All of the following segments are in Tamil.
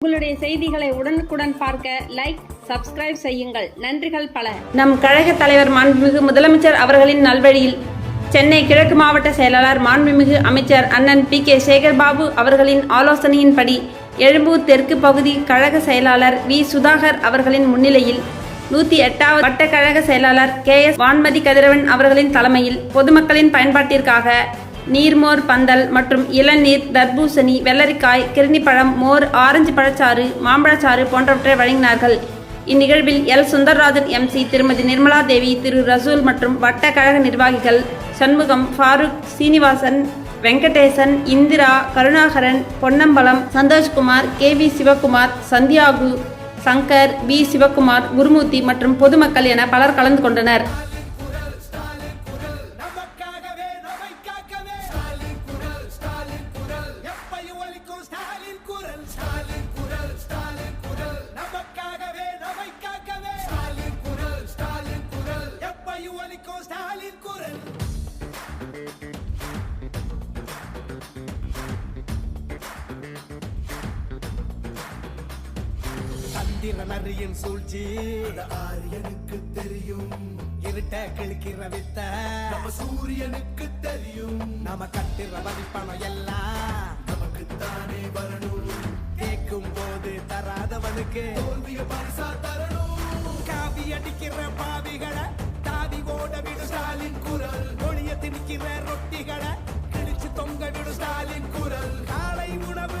உங்களுடைய செய்திகளை உடனுக்குடன் பார்க்க லைக் சப்ஸ்கிரைப் செய்யுங்கள். நன்றிகள் பல. நம் கழக தலைவர் மாண்புமிகு முதலமைச்சர் அவர்களின் நல்வழியில் சென்னை கிழக்கு மாவட்ட செயலாளர் மாண்புமிகு அமைச்சர் அண்ணன் பி கே சேகர்பாபு அவர்களின் ஆலோசனையின்படி எழும்பூர் தெற்கு பகுதி கழக செயலாளர் வி சுதாகர் அவர்களின் முன்னிலையில் நூத்தி எட்டாவது வட்ட கழக செயலாளர் கே எஸ் வான்மதி கதிரவன் அவர்களின் தலைமையில் பொதுமக்களின் பயன்பாட்டிற்காக நீர்மோர் பந்தல் மற்றும் இளநீர் தர்பூசணி வெள்ளரிக்காய் கிருணிப்பழம் மோர் ஆரஞ்சு பழச்சாறு மாம்பழச்சாறு போன்றவற்றை வழங்கினார்கள். இந்நிகழ்வில் எல். சுந்தர்ராஜன் எம்சி திருமதி நிர்மலா தேவி திரு. ரசூல் மற்றும் வட்ட கழக நிர்வாகிகள் Shanmugam Farooq Srinivasan Venkatesan Indira Karunakaran Ponnambalam Santhoshkumar K. V. Sivakumar Santhiyagu Shankar P Sivakumar Gurumurthy மற்றும் பொதுமக்கள் என பலர் கலந்து கொண்டனர். நரியின் சூழ்ச்சி. ஆரியனுக்கு தெரியும். இருட்ட கிழக்கிற வித்த. நம்ம சூரியனுக்கு தெரியும். நாம கட்டுற வரிப்பணம் எல்லாம். நமக்கு தானே போது தராதவனுக்கு தோல்விய பரிசா தரணும். காவி அடிக்கிற பாவிகளை தாவி ஓட விடு ஸ்டாலின் குரல். ஒளிய திணிக்கிற ரொட்டிகளை கிழிச்சு தொங்க விடு ஸ்டாலின் குரல். காலை உணவு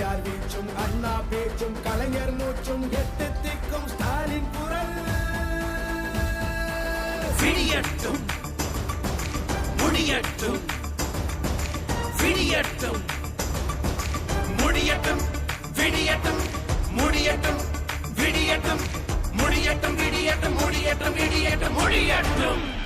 பெரியார் வீச்சும் அண்ணா பேச்சும் கலைஞர் மூச்சும் எட்டு திக்கும் ஸ்டாலின் குரல். விடியட்டும். முடியட்டும். விடியட்டும். முடியட்டும். விடியட்டும். முடியட்டும். விடியட்டும். முடியட்டும். விடியட்டும். முடியட்டும். விடியட்டும். முடியட்டும்.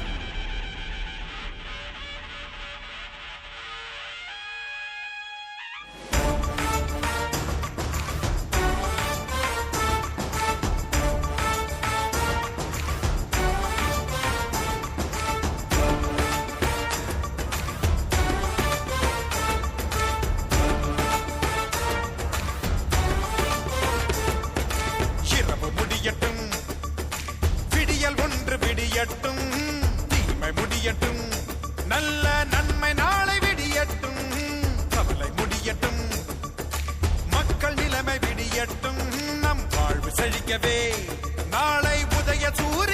முடியட்டும். நல்ல நன்மை நாளை விடியட்டும். கவலை முடியட்டும். மக்கள் நிலைமை விடியட்டும். நம் வாழ்வு செழிக்கவே. நாளை உதய சூரிய